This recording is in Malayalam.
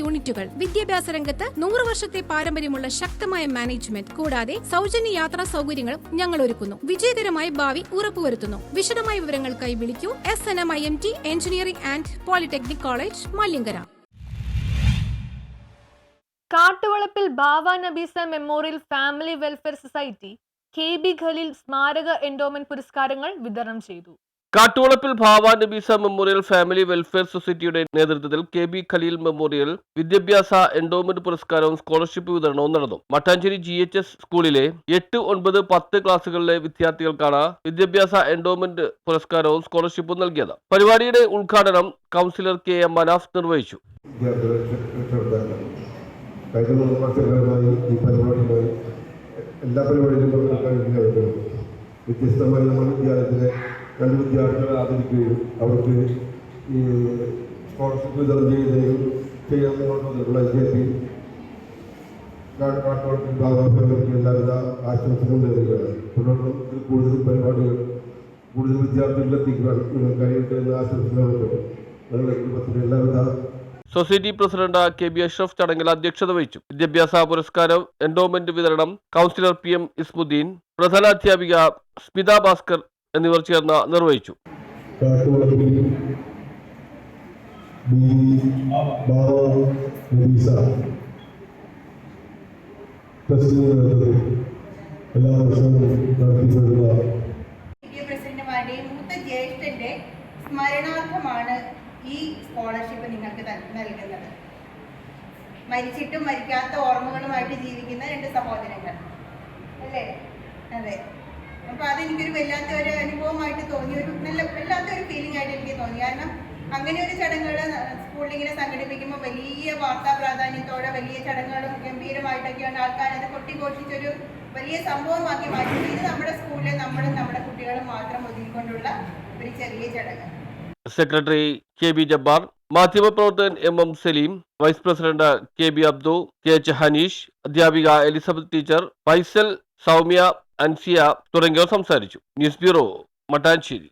യൂണിറ്റുകൾ. വിദ്യാഭ്യാസ രംഗത്ത് നൂറ് വർഷത്തെ പാരമ്പര്യമുള്ള ശക്തമായ മാനേജ്മെന്റ്. കൂടാതെ സൗജന്യ യാത്രാ സൗകര്യങ്ങളും ഞങ്ങൾ ഒരുക്കുന്നു വിജയകരമായ ഭാവി ഉറപ്പുവരുത്തുന്നു. വിശദമായ വിവരങ്ങൾക്കായി വിളിക്കൂ. S N M I M T engineering and polytechnic college Malankara. Kattuvalappil Bava Nabeesa memorial family welfare society K B Khaleel സ്മാരക എൻഡോമെന്റ് പുരസ്കാരങ്ങൾ വിതരണം ചെയ്തു. Kattuvalappil Bava Nabeesa memorial family welfare സൊസൈറ്റിയുടെ നേതൃത്വത്തിൽ കെ ബി ഖലീൽ മെമ്മോറിയൽ വിദ്യാഭ്യാസ എൻഡോമെന്റ് പുരസ്കാരവും സ്കോളർഷിപ്പ് വിതരണവും നടന്നു. മട്ടാഞ്ചേരി ജി എച്ച് എസ് സ്കൂളിലെ എട്ട് ഒൻപത് പത്ത് ക്ലാസ്സുകളിലെ വിദ്യാർത്ഥികൾക്കാണ് വിദ്യാഭ്യാസ എൻഡോമെന്റ് പുരസ്കാരവും സ്കോളർഷിപ്പും നൽകിയത്. പരിപാടിയുടെ ഉദ്ഘാടനം കൗൺസിലർ കെ എം മനാഫ് നിർവഹിച്ചു. എല്ലാ പരിപാടിയിലും വ്യത്യസ്തമായി നമ്മുടെ വിദ്യാലയത്തിലെ രണ്ട് വിദ്യാർത്ഥികളെ ആദരിക്കുകയും അവർക്ക് ഈ സ്കോളർഷിപ്പ് വിതരണം ചെയ്യുകയും ചെയ്യാമെന്നുള്ള വിദ്യാർത്ഥി കാട്ടോളത്തിൽ ഭാഗമാക്കി എല്ലാവിധ ആശംസകളും നേരുകയാണ്. തുടർന്നും ഇതിൽ കൂടുതൽ പരിപാടികൾ കൂടുതൽ വിദ്യാർത്ഥികളിൽ എത്തിക്കുവാൻ നിങ്ങൾക്ക് കഴിയട്ടെ എന്ന് ആശംസകളോടൊപ്പം നിങ്ങളുടെ കുടുംബത്തിന് എല്ലാവിധ society president K B Ashraf ചടങ്ങിൽ അധ്യക്ഷത വഹിച്ചു. വിദ്യാഭ്യാസ പുരസ്കാരം എൻഡോമെന്റ് വിതരണം കൗൺസിലർ പി എം ഇസ്മുദ്ദീൻ പ്രധാനാധ്യാപിക സ്മിത ഭാസ്കർ എന്നിവർ ചേർന്ന് നിർവഹിച്ചു. എല്ലാ മൂത്ത സ്മരണാർത്ഥമാണ് ഈ സ്കോളർഷിപ്പ് നിങ്ങൾക്ക് നൽകുന്നത്. മരിച്ചിട്ടും മരിക്കാത്ത ഓർമ്മകളുമായിട്ട് ജീവിക്കുന്ന രണ്ട് സഹോദരങ്ങൾ. അല്ലേ? അതെ. അപ്പൊ അതെനിക്കൊരു വല്ലാത്ത ഒരു അനുഭവമായിട്ട് തോന്നി. ഒരു നല്ല വല്ലാത്ത ഒരു ഫീലിംഗ് ആയിട്ട് എനിക്ക് തോന്നി. കാരണം അങ്ങനെ ഒരു ചടങ്ങുകൾ സ്കൂളിൽ ഇങ്ങനെ സംഘടിപ്പിക്കുമ്പോൾ വലിയ വാർത്താ പ്രാധാന്യത്തോടെ വലിയ ചടങ്ങുകളും ഗംഭീരമായിട്ടൊക്കെയാണ് ആൾക്കാർ അത് കൊട്ടിഘോഷിച്ചൊരു വലിയ സംഭവമാക്കി മാറ്റി ഇത് നമ്മുടെ സ്കൂളിൽ നമ്മളും നമ്മുടെ കുട്ടികളും മാത്രം ഒതുങ്ങിക്കൊണ്ടുള്ള ഒരു ചെറിയ ചടങ്ങ്. സെക്രട്ടറി കെ ബി ജബ്ബാർ മാധ്യമപ്രവർത്തകൻ M M Saleem vice president K B Abdu K H Haneesh അധ്യാപിക എലിസബത്ത് ടീച്ചർ ഫൈസൽ സൗമ്യ അൻസിയ തുടങ്ങിയവർ സംസാരിച്ചു. News bureau Mattancherry.